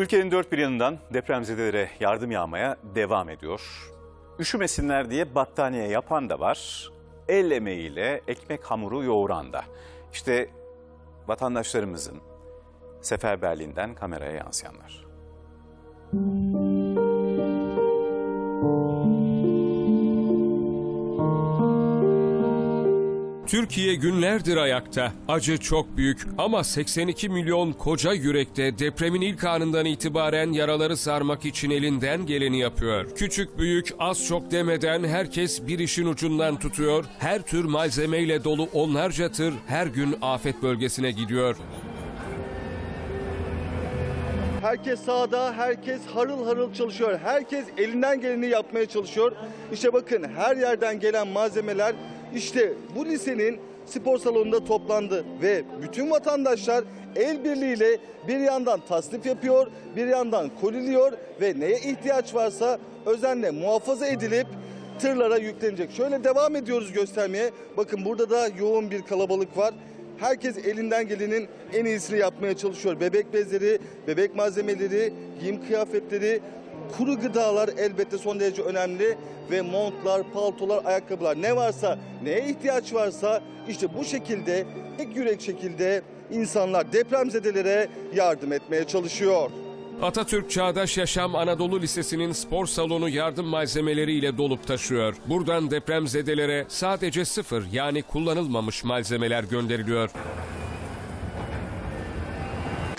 Ülkenin dört bir yanından depremzedelere yardım yağmaya devam ediyor. Üşümesinler diye battaniye yapan da var. El emeğiyle ekmek hamuru yoğuran da. İşte vatandaşlarımızın seferberliğinden kameraya yansıyanlar. Türkiye günlerdir ayakta. Acı çok büyük ama 82 milyon koca yürekte depremin ilk anından itibaren yaraları sarmak için elinden geleni yapıyor. Küçük büyük az çok demeden herkes bir işin ucundan tutuyor. Her tür malzemeyle dolu onlarca tır her gün afet bölgesine gidiyor. Herkes sahada, herkes harıl harıl çalışıyor. Herkes elinden geleni yapmaya çalışıyor. İşte bakın her yerden gelen malzemeler işte bu lisenin spor salonunda toplandı ve bütün vatandaşlar el birliğiyle bir yandan tasnif yapıyor, bir yandan koliliyor ve neye ihtiyaç varsa özenle muhafaza edilip tırlara yüklenecek. Şöyle devam ediyoruz göstermeye. Bakın burada da yoğun bir kalabalık var. Herkes elinden gelenin en iyisini yapmaya çalışıyor. Bebek bezleri, bebek malzemeleri, giyim kıyafetleri, kuru gıdalar elbette son derece önemli ve montlar, paltolar, ayakkabılar ne varsa, neye ihtiyaç varsa işte bu şekilde tek yürek şekilde insanlar depremzedelere yardım etmeye çalışıyor. Atatürk Çağdaş Yaşam Anadolu Lisesi'nin spor salonu yardım malzemeleriyle dolup taşıyor. Buradan depremzedelere sadece sıfır yani kullanılmamış malzemeler gönderiliyor.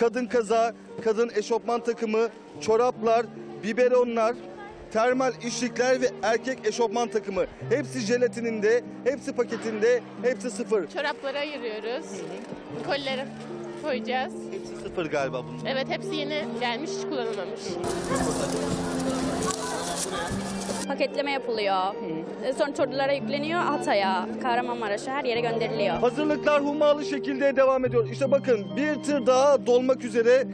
kadın kaza, kadın eşofman takımı, çoraplar, biberonlar, termal işlikler ve erkek eşofman takımı. Hepsi jelatininde, hepsi paketinde, hepsi sıfır. Çorapları ayırıyoruz. Kolileri koyacağız. Hepsi sıfır galiba bunlar. Evet hepsi yeni gelmiş, hiç kullanılmamış. paketleme yapılıyor. E, Sonra çocuklara yükleniyor Hatay'a, Kahramanmaraş'a her yere gönderiliyor. Hazırlıklar hummalı şekilde devam ediyor. İşte bakın bir tır daha dolmak üzere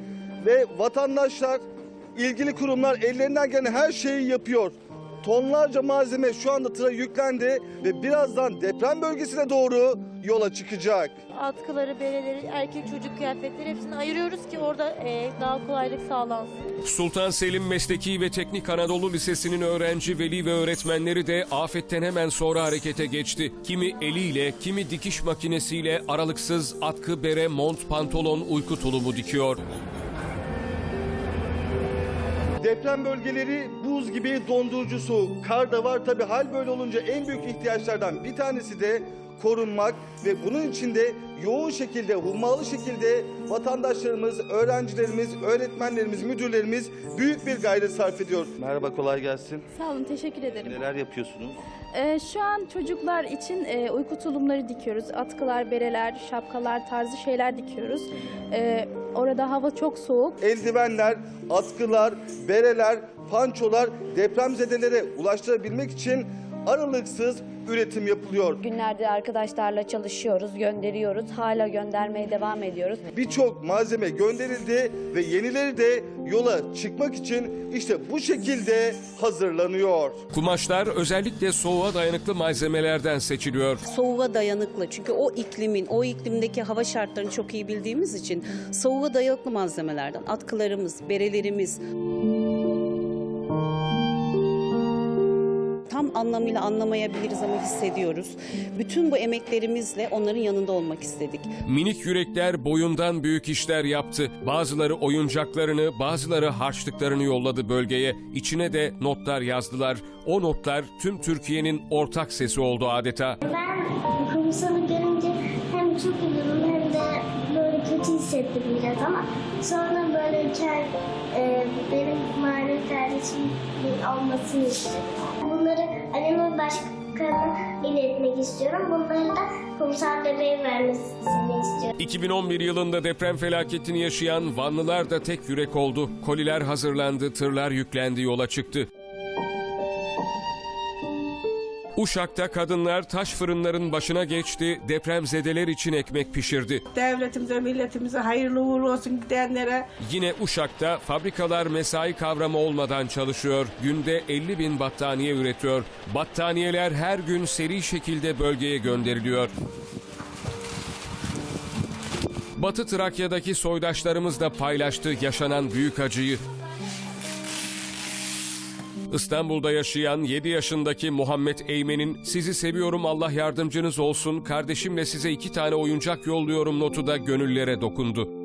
ve vatandaşlar, ilgili kurumlar ellerinden gelen her şeyi yapıyor. Tonlarca malzeme şu anda tıra yüklendi ve birazdan deprem bölgesine doğru yola çıkacak. atkıları, bereleri, erkek çocuk kıyafetleri hepsini ayırıyoruz ki orada e, daha kolaylık sağlansın. Sultan Selim Mesleki ve Teknik Anadolu Lisesi'nin öğrenci, veli ve öğretmenleri de afetten hemen sonra harekete geçti. Kimi eliyle, kimi dikiş makinesiyle aralıksız atkı, bere, mont, pantolon, uyku tulumu dikiyor. Deprem bölgeleri buz gibi dondurucu soğuk. Kar da var tabi hal böyle olunca en büyük ihtiyaçlardan bir tanesi de korunmak ve bunun içinde yoğun şekilde, hummalı şekilde vatandaşlarımız, öğrencilerimiz, öğretmenlerimiz, müdürlerimiz büyük bir gayret sarf ediyor. Merhaba, kolay gelsin. Sağ olun, teşekkür ederim. Neler yapıyorsunuz? Ee, şu an çocuklar için e, uyku tulumları dikiyoruz. Atkılar, bereler, şapkalar tarzı şeyler dikiyoruz. Ee, orada hava çok soğuk. Eldivenler, atkılar, bereler, pançolar depremzedelere ulaştırabilmek için aralıksız üretim yapılıyor. Günlerde arkadaşlarla çalışıyoruz, gönderiyoruz. Hala göndermeye devam ediyoruz. Birçok malzeme gönderildi ve yenileri de yola çıkmak için işte bu şekilde hazırlanıyor. Kumaşlar özellikle soğuğa dayanıklı malzemelerden seçiliyor. soğuğa dayanıklı. Çünkü o iklimin, o iklimdeki hava şartlarını çok iyi bildiğimiz için soğuğa dayanıklı malzemelerden atkılarımız, berelerimiz tam anlamıyla anlamayabiliriz ama hissediyoruz. Bütün bu emeklerimizle onların yanında olmak istedik. Minik yürekler boyundan büyük işler yaptı. Bazıları oyuncaklarını, bazıları harçlıklarını yolladı bölgeye. İçine de notlar yazdılar. O notlar tüm Türkiye'nin ortak sesi oldu adeta. Ben kumsalı görünce hem çok üzüldüm hem de böyle kötü hissettim biraz ama sonra böyle kel, e, benim manevi kardeşim olmasını istedim. Bunları Başkanı'na iletmek istiyorum. Bunları da kumsal bebeğe vermesini istiyorum. 2011 yılında deprem felaketini yaşayan Vanlılar da tek yürek oldu. Koliler hazırlandı, tırlar yüklendi, yola çıktı. Uşak'ta kadınlar taş fırınların başına geçti, depremzedeler için ekmek pişirdi. devletimize, milletimize hayırlı uğurlu olsun gidenlere. Yine Uşak'ta fabrikalar mesai kavramı olmadan çalışıyor. Günde 50 bin battaniye üretiyor. Battaniyeler her gün seri şekilde bölgeye gönderiliyor. Batı Trakya'daki soydaşlarımız da paylaştı yaşanan büyük acıyı. İstanbul'da yaşayan 7 yaşındaki Muhammed Eymen'in sizi seviyorum Allah yardımcınız olsun kardeşimle size iki tane oyuncak yolluyorum notu da gönüllere dokundu.